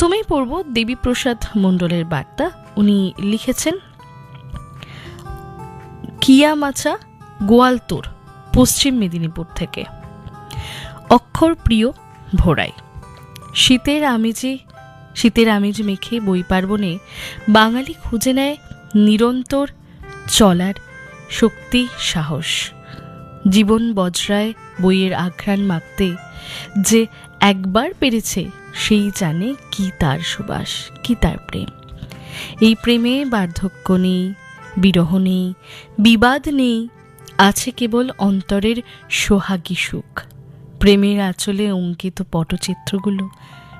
প্রথমেই পড়ব দেবীপ্রসাদ মণ্ডলের বার্তা। উনি লিখেছেন, কিয়ামাচা, গোয়ালতোর, পশ্চিম মেদিনীপুর থেকে। অক্ষর প্রিয়, ভোরাই। শীতের আমেজে, শীতের আমেজ মেখে বই পার্বণে বাঙালি খুঁজে নেয় নিরন্তর চলার শক্তি, সাহস। জীবন বজ্রায় বইয়ের আঘ্রাণ মাখতে যে একবার পেরেছে সেই জানে কি তার সুবাস, কি তার প্রেম। এই প্রেমে বার্ধক্য নেই, বিরহ নেই, বিবাদ নেই, আছে কেবল অন্তরের সোহাগী সুখ। প্রেমের আঁচলে অঙ্কিত পটচিত্রগুলো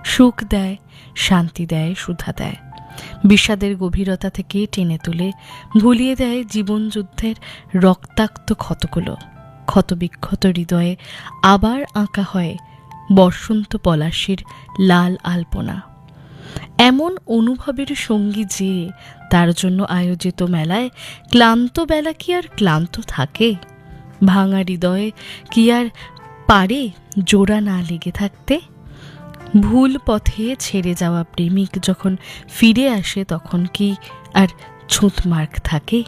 সুখ দেয়, শান্তি দেয়, সুধা দেয়। বিষাদের গভীরতা থেকে টেনে তুলে ভুলিয়ে দেয় জীবনযুদ্ধের রক্তাক্ত ক্ষতগুলো। ক্ষতবিক্ষত হৃদয়ে আবার আঁকা হয় বসন্ত পলাশির লাল আলপনা। এমন অনুভবের সঙ্গী যে, তার জন্য আয়োজিত মেলায় ক্লান্ত বেলা কি আর ক্লান্ত থাকে? ভাঙা হৃদয়ে কি আর পারে জোড়া না লেগে থাকতে? ভুল পথে ছেড়ে যাওয়া প্রেমিক যখন ফিরে আসে, তখন কি আর ছুঁত মার্ক থাকে?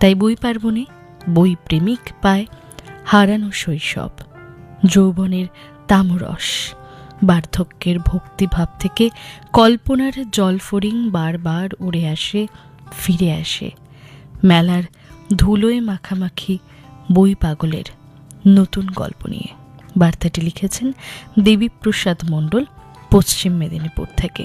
তাই বই পার্বণে বই প্রেমিক পায় হারানো শৈশব, যৌবনের তামরস, বার্ধক্যের ভক্তিভাব থেকে কল্পনার জলফড়িং বারবার উড়ে আসে, ফিরে আসে। মেলার ধুলোয় মাখামাখি বই পাগলের নতুন গল্প নিয়ে। বার্তাটি লিখেছেন দেবীপ্রসাদ মণ্ডল, পশ্চিম মেদিনীপুর থেকে।